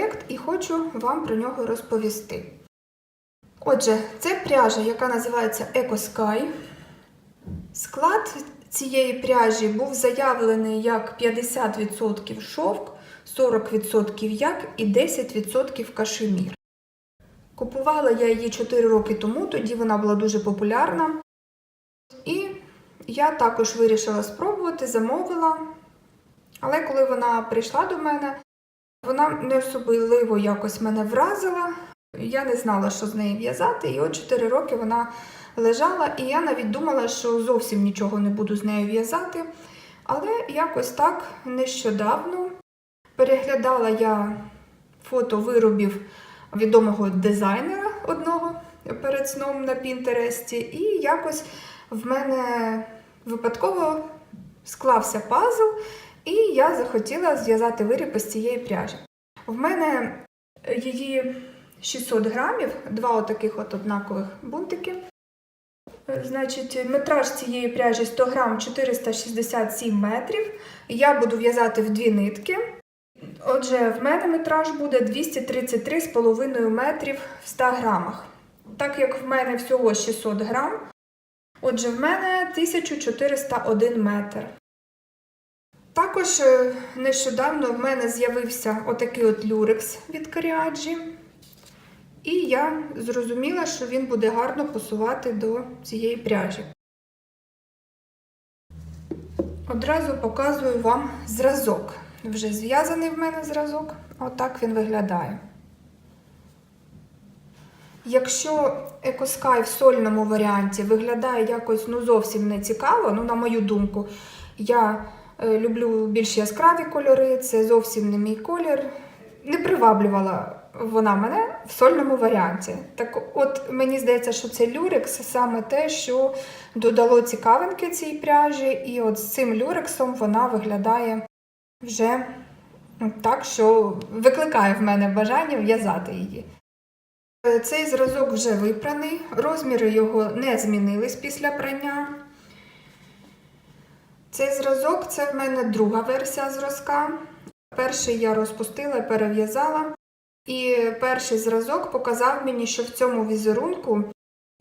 проєкт і хочу вам про нього розповісти. Отже, це пряжа, яка називається EcoSky. Склад цієї пряжі був заявлений як 50% шовк, 40% як і 10% кашемір. Купувала я її 4 роки тому, тоді вона була дуже популярна. І я також вирішила спробувати, замовила. Але коли вона прийшла до мене, вона не особливо якось мене вразила. Я не знала, що з нею в'язати, і от 4 роки вона лежала, і я навіть думала, що зовсім нічого не буду з нею в'язати. Але якось так нещодавно переглядала я фото виробів відомого дизайнера одного перед сном на Пінтересті, і якось в мене випадково склався пазл, і я захотіла зв'язати виріб із цієї пряжі. В мене її 600 грамів, два отаких от однакових бунтики. Е, Значить, метраж цієї пряжі 100 грам 467 метрів. Я буду в'язати в дві нитки. Отже, в мене метраж буде 233,5 метрів в 100 грамах. Так як в мене всього 600 грам, отже, в мене 1401 метр. Також е, нещодавно в мене з'явився отакий от люрекс від Каріаджі. І я зрозуміла, що він буде гарно пасувати до цієї пряжі. Одразу показую вам зразок. Вже зв'язаний в мене зразок. Отак він виглядає. Якщо EcoSky в сольному варіанті виглядає якось ну, зовсім не цікаво, ну, на мою думку, я люблю більш яскраві кольори, це зовсім не мій колір. Не приваблювала вона мене в сольному варіанті. Так от мені здається, що це люрекс саме те, що додало цікавинки цій пряжі, і от з цим люрексом вона виглядає вже так, що викликає в мене бажання в'язати її. Е, Цей зразок вже випраний, розміри його не змінились після прання. Цей зразок це в мене друга версія зразка. Перший я розпустила перев'язала. І перший зразок показав мені, що в цьому візерунку,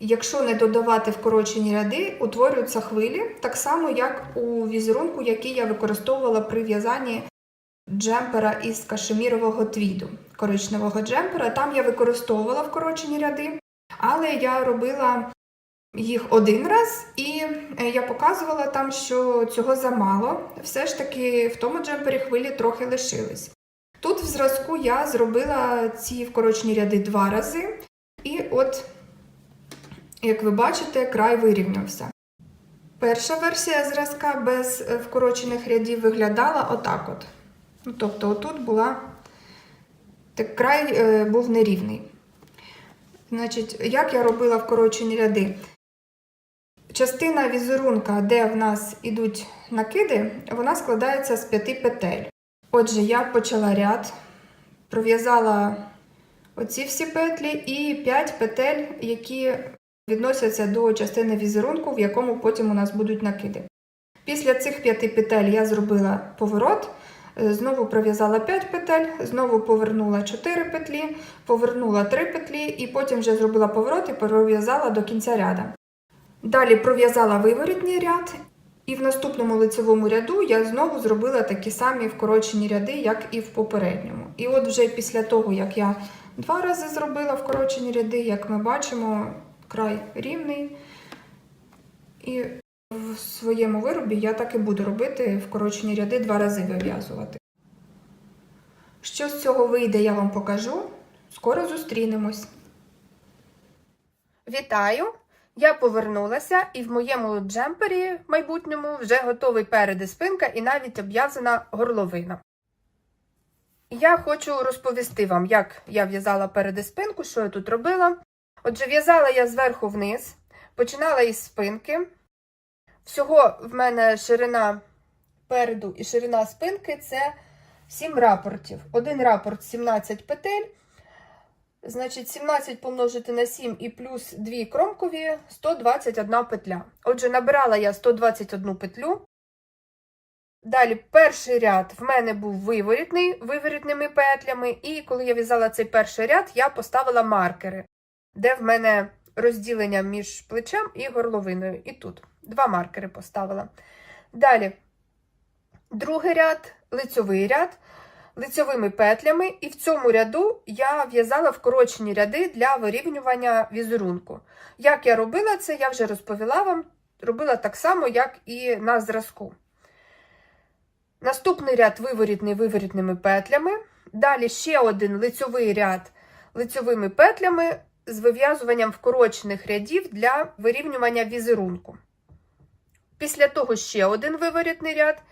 якщо не додавати вкорочені ряди, утворюються хвилі, так само, як у візерунку, який я використовувала при в'язанні джемпера із кашемірового твіду, коричневого джемпера. Там я використовувала вкорочені ряди, але я робила їх один раз, і е, я показувала там, що цього замало. Все ж таки в тому джемпері хвилі трохи лишились. Тут в зразку я зробила ці вкорочені ряди два рази, і от, як ви бачите, край вирівнявся. Перша версія зразка без е, вкорочених рядів виглядала отак от. Ну, тобто, отут була так, край е, був нерівний. Значить, як я робила вкорочені ряди? Частина візерунка, де в нас ідуть накиди, вона складається з п'яти петель. Отже, я почала ряд, пров'язала оці всі петлі і 5 петель, які відносяться до частини візерунку, в якому потім у нас будуть накиди. Після цих 5 петель я зробила поворот, знову пров'язала 5 петель, знову повернула 4 петлі, повернула 3 петлі і потім вже зробила поворот і пров'язала до кінця ряда. Далі пров'язала виворітній ряд, і в наступному лицевому ряду я знову зробила такі самі вкорочені ряди, як і в попередньому. І от вже після того, як я два рази зробила вкорочені ряди, як ми бачимо, край рівний. І в своєму виробі я так і буду робити вкорочені ряди два рази вив'язувати. Що з цього вийде, я вам покажу. Скоро зустрінемось. Вітаю! Я повернулася, і в моєму джемпері майбутньому вже готовий перед і спинка і навіть обв'язана горловина. Я хочу розповісти вам, як я в'язала перед спинку, що я тут робила. Отже, в'язала я зверху вниз, починала із спинки. Всього в мене ширина переду і ширина спинки це 7 рапортів. Один рапорт 17 петель. Значить, 17 помножити на 7 і плюс 2 кромкові 121 петля. Отже, набирала я 121 петлю. Далі перший ряд в мене був виворітний, виворітними петлями, і коли я в'язала цей перший ряд, я поставила маркери, де в мене розділення між плечем і горловиною. І тут два маркери поставила. Далі другий ряд, лицьовий ряд, лицьовими петлями, і в цьому ряду я в'язала вкорочені ряди для вирівнювання візерунку. Як я робила це, я вже розповіла вам. Робила так само, як і на зразку. Наступний ряд виворітний виворітними петлями. Далі ще один лицьовий ряд лицьовими петлями з вив'язуванням вкорочених рядів для вирівнювання візерунку. Після того ще один виворітний ряд.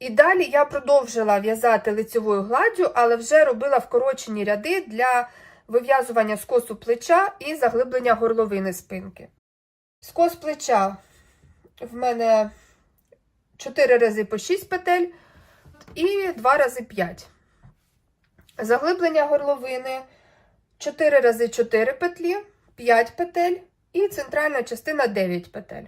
І далі я продовжила в'язати лицьовою гладдю, але вже робила вкорочені ряди для вив'язування скосу плеча і заглиблення горловини спинки. Скос плеча в мене 4 рази по 6 петель і 2 рази 5. Заглиблення горловини 4 рази 4 петлі, 5 петель і центральна частина 9 петель.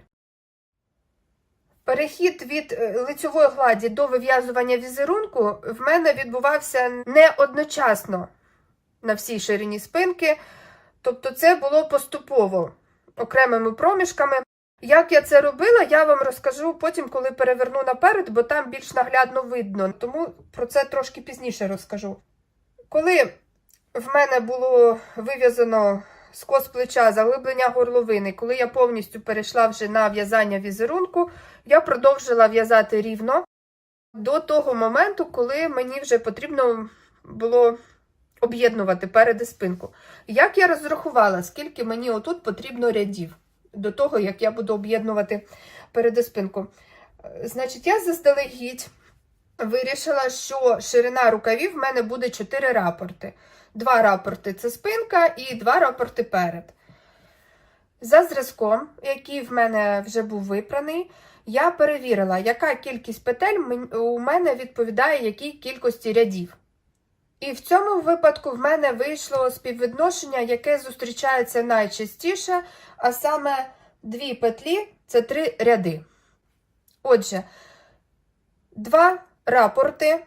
Перехід від е, лицьової гладі до вив'язування візерунку в мене відбувався не одночасно на всій ширині спинки, тобто це було поступово окремими проміжками. Як я це робила, я вам розкажу потім, коли переверну наперед, бо там більш наглядно видно, тому про це трошки пізніше розкажу. Коли в мене було вив'язано скос плеча, заглиблення горловини, коли я повністю перейшла вже на в'язання візерунку, я продовжила в'язати рівно до того моменту, коли мені вже потрібно було об'єднувати перед спинку. Як я розрахувала, скільки мені отут потрібно рядів до того, як я буду об'єднувати перед спинку. Значить, я заздалегідь вирішила, що ширина рукавів в мене буде 4 рапорти. Два рапорти це спинка і два рапорти перед. За зразком, який в мене вже був випраний, я перевірила, яка кількість петель у мене відповідає якій кількості рядів. І в цьому випадку в мене вийшло співвідношення, яке зустрічається найчастіше, а саме дві петлі це три ряди. Отже, два рапорти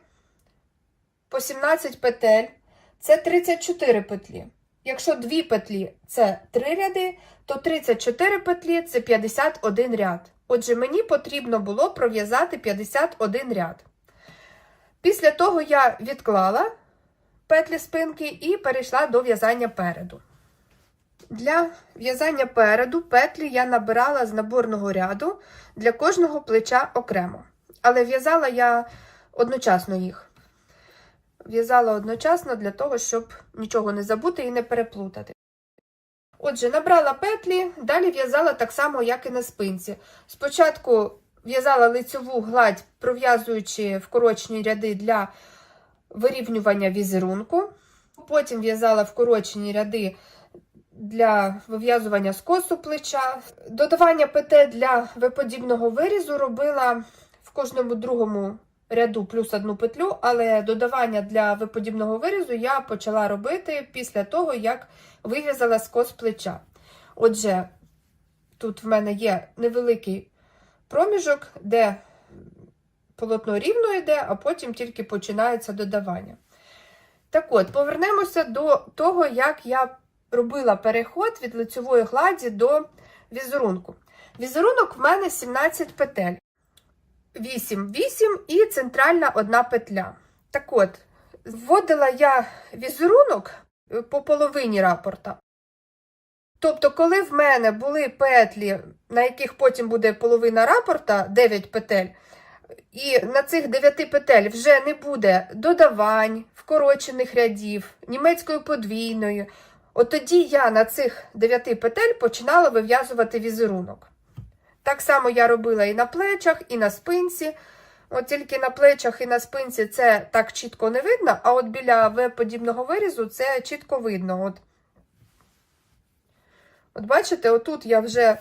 по 17 петель це 34 петлі. Якщо дві петлі це 3 ряди, то 34 петлі це 51 ряд. Отже, мені потрібно було пров'язати 51 ряд. Після того я відклала петлі спинки і перейшла до в'язання переду. Для в'язання переду петлі я набирала з наборного ряду для кожного плеча окремо. Але в'язала я одночасно їх. В'язала одночасно для того, щоб нічого не забути і не переплутати. Отже, набрала петлі, далі в'язала так само, як і на спинці. Спочатку в'язала лицьову гладь, пров'язуючи вкорочені ряди для вирівнювання візерунку. Потім в'язала вкорочені ряди для вив'язування скосу плеча. Додавання петель для виподібного вирізу робила в кожному другому ряду плюс одну петлю, але додавання для виподібного вирізу я почала робити після того, як вив'язала скос плеча. Отже, тут в мене є невеликий проміжок, де полотно рівно йде, а потім тільки починається додавання. Так от, повернемося до того, як я робила переход від лицьової гладі до візерунку. Візерунок в мене 17 петель. 8, 8 і центральна одна петля. Так от, вводила я візерунок по половині рапорта. Тобто, коли в мене були петлі, на яких потім буде половина рапорта, 9 петель, і на цих 9 петель вже не буде додавань, вкорочених рядів, німецькою подвійною, от тоді я на цих 9 петель починала вив'язувати візерунок. Так само я робила і на плечах, і на спинці. От тільки на плечах і на спинці це так чітко не видно, а от біля В-подібного вирізу це чітко видно. От, от бачите, отут я вже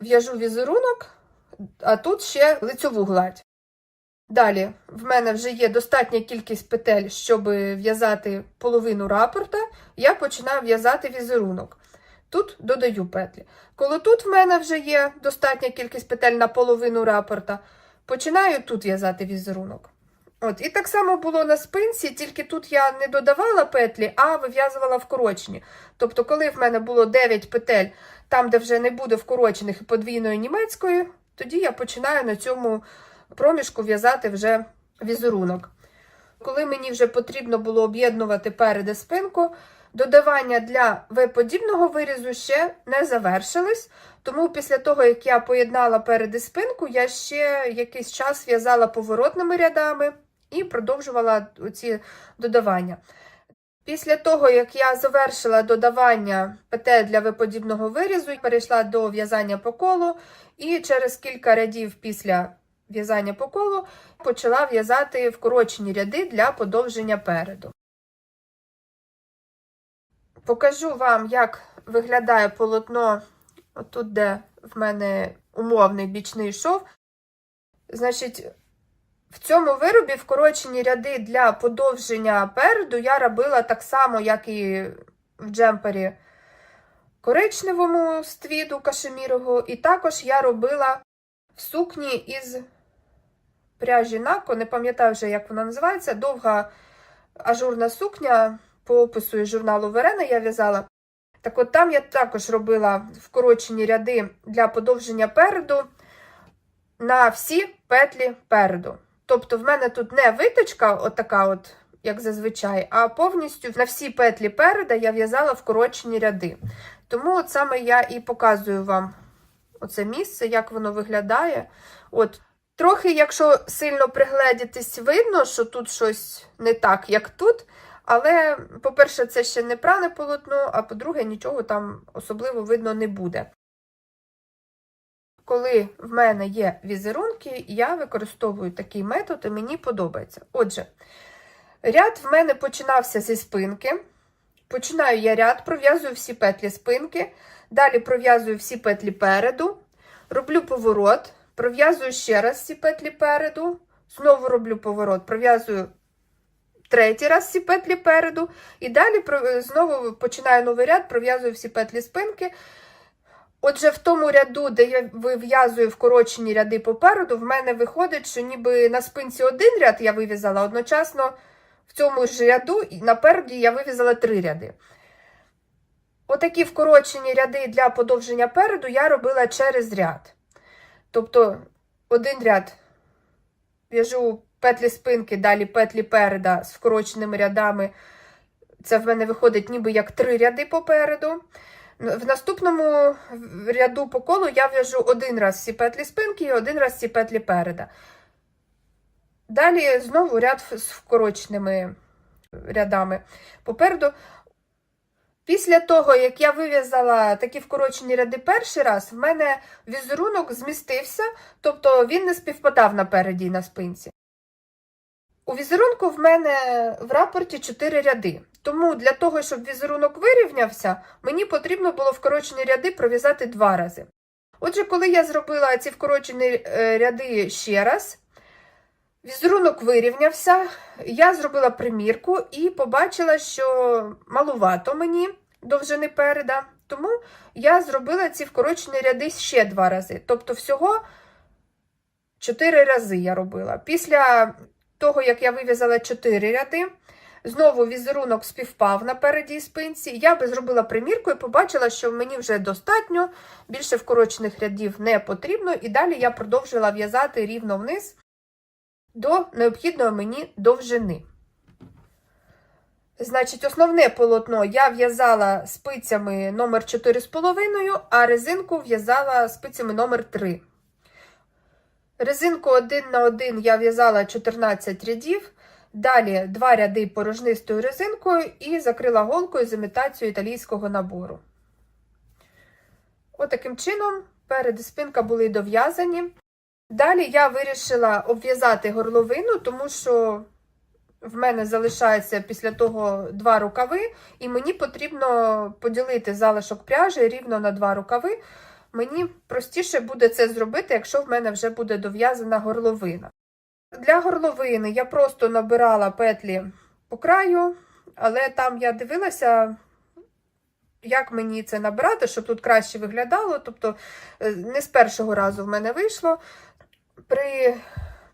в'яжу візерунок, а тут ще лицьову гладь. Далі, в мене вже є достатня кількість петель, щоб в'язати половину рапорта, я починаю в'язати візерунок. Тут додаю петлі. Коли тут в мене вже є достатня кількість петель на половину рапорта, починаю тут в'язати візерунок. От, і так само було на спинці, тільки тут я не додавала петлі, а вив'язувала вкорочені. Тобто, коли в мене було 9 петель, там, де вже не буде вкорочених і подвійної німецької, тоді я починаю на цьому проміжку в'язати вже візерунок. Коли мені вже потрібно було об'єднувати перед і спинку, додавання для В-подібного вирізу ще не завершилось. Тому після того, як я поєднала перед і спинку, я ще якийсь час в'язала поворотними рядами і продовжувала ці додавання. Після того, як я завершила додавання петель для виподібного вирізу, перейшла до в'язання по колу, і через кілька рядів після в'язання по колу почала в'язати вкорочені ряди для подовження переду. Покажу вам, як виглядає полотно отут, де в мене умовний бічний шов. Значить, в цьому виробі вкорочені ряди для подовження переду я робила так само, як і в джемпері коричневому з твіду кашемірового, і також я робила в сукні із пряжі Нако, не пам'ятаю вже, як вона називається, довга ажурна сукня по опису із журналу Верена я в'язала. Так от там я також робила вкорочені ряди для подовження переду на всі петлі переду. Тобто в мене тут не виточка, отака от, як зазвичай, а повністю на всі петлі переда я в'язала вкорочені ряди. Тому от саме я і показую вам оце місце, як воно виглядає. От, Трохи, якщо сильно пригледітись, видно, що тут щось не так, як тут. Але, по-перше, це ще не пране полотно, а по-друге, нічого там особливо видно не буде. Коли в мене є візерунки, я використовую такий метод, і мені подобається. Отже, ряд в мене починався зі спинки. Починаю я ряд, пров'язую всі петлі спинки, далі пров'язую всі петлі переду, роблю поворот, пров'язую ще раз всі петлі переду, знову роблю поворот, пров'язую третій раз всі петлі переду, і далі знову починаю новий ряд, пров'язую всі петлі спинки. Отже, в тому ряду, де я вив'язую вкорочені ряди попереду, в мене виходить, що ніби на спинці один ряд я вив'язала, одночасно в цьому ж ряду напереді я вив'язала три ряди. Отакі вкорочені ряди для подовження переду я робила через ряд. Тобто, один ряд в'яжу петлі спинки, далі петлі переда з вкороченими рядами. Це в мене виходить ніби як три ряди попереду. В наступному ряду по колу я в'яжу один раз всі петлі спинки і один раз всі петлі переда. Далі знову ряд з вкороченими рядами попереду. Після того, як я вив'язала такі вкорочені ряди перший раз, в мене візерунок змістився, тобто він не співпадав напереді на спинці. У візерунку в мене в рапорті 4 ряди. Тому для того, щоб візерунок вирівнявся, мені потрібно було вкорочені ряди пров'язати два рази. Отже, коли я зробила ці вкорочені е, ряди ще раз, візерунок вирівнявся, я зробила примірку і побачила, що малувато мені довжини переда, тому я зробила ці вкорочені ряди ще два рази. Тобто, всього 4 рази я робила. Після того, як я вив'язала 4 ряди, знову візерунок співпав напереді і спинці. Я би зробила примірку і побачила, що мені вже достатньо, більше вкорочених рядів не потрібно, і далі я продовжила в'язати рівно вниз до необхідної мені довжини. Значить, основне полотно я в'язала спицями номер 4,5, а резинку в'язала спицями номер 3. Резинку 1 на 1 я в'язала 14 рядів. Далі два ряди порожнистою резинкою і закрила голкою з імітацією італійського набору. Отаким чином, перед спинка були дов'язані. Далі я вирішила обв'язати горловину, тому що в мене залишається після того два рукави, і мені потрібно поділити залишок пряжі рівно на два рукави. Мені простіше буде це зробити, якщо в мене вже буде дов'язана горловина. Для горловини я просто набирала петлі по краю, але там я дивилася, як мені це набирати, щоб тут краще виглядало. Тобто, не з першого разу в мене вийшло. При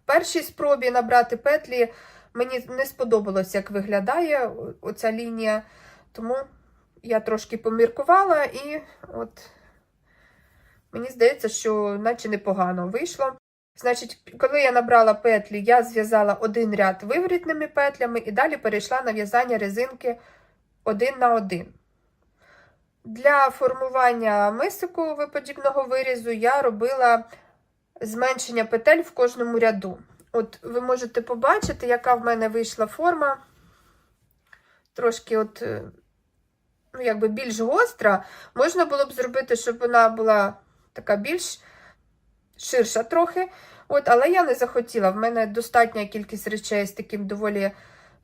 першій спробі набрати петлі мені не сподобалось, як виглядає оця лінія, тому я трошки поміркувала і от мені здається, що наче непогано вийшло. Значить, коли я набрала петлі, я зв'язала один ряд виворітними петлями і далі перейшла на в'язання резинки один на один. Для формування мисику виподібного вирізу я робила зменшення петель в кожному ряду. От ви можете побачити, яка в мене вийшла форма. Трошки от, е, ну, якби більш гостра. Можна було б зробити, щоб вона була така більш ширша трохи. От, але я не захотіла. В мене достатня кількість речей з таким доволі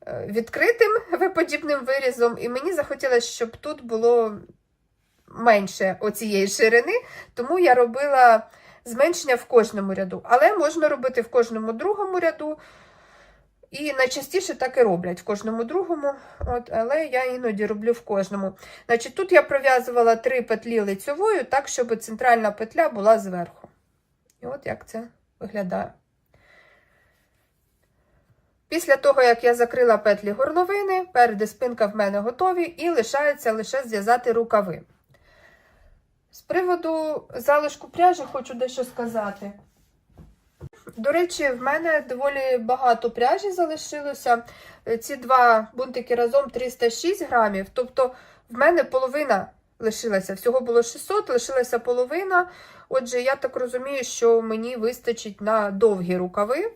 е, відкритим виподібним вирізом, і мені захотілося, щоб тут було менше оцієї ширини, тому я робила зменшення в кожному ряду. Але можна робити в кожному другому ряду. І найчастіше так і роблять в кожному другому, от, але я іноді роблю в кожному. Значить, Тут я пров'язувала три петлі лицьовою, так, щоб центральна петля була зверху. І от як це виглядає. Після того, як я закрила петлі горловини, перед спинка в мене готові, і лишається лише зв'язати рукави. З приводу залишку пряжі хочу дещо сказати. До речі, в мене доволі багато пряжі залишилося. Ці два бунтики разом 306 грамів. Тобто, в мене половина лишилася. Всього було 600, лишилася половина. Отже, я так розумію, що мені вистачить на довгі рукави.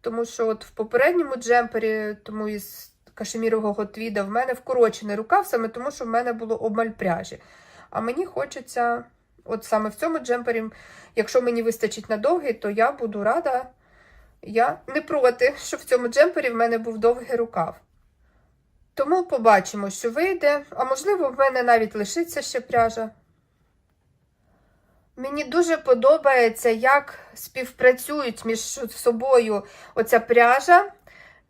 Тому що от в попередньому джемпері, тому із кашемірового твіда, в мене вкорочений рукав, саме тому, що в мене було обмаль пряжі. А мені хочеться, от саме в цьому джемпері, якщо мені вистачить на довгий, то я буду рада. Я не проти, що в цьому джемпері в мене був довгий рукав. Тому побачимо, що вийде, а можливо, в мене навіть лишиться ще пряжа. Мені дуже подобається, як співпрацюють між собою оця пряжа,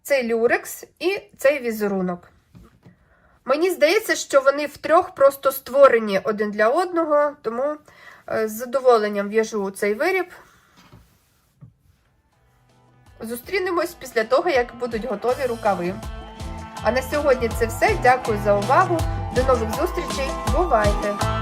цей люрекс і цей візерунок. Мені здається, що вони втрьох просто створені один для одного, тому е, з задоволенням в'яжу цей виріб. Зустрінемось після того, як будуть готові рукави. А на сьогодні це все. Дякую за увагу. До нових зустрічей. Бувайте!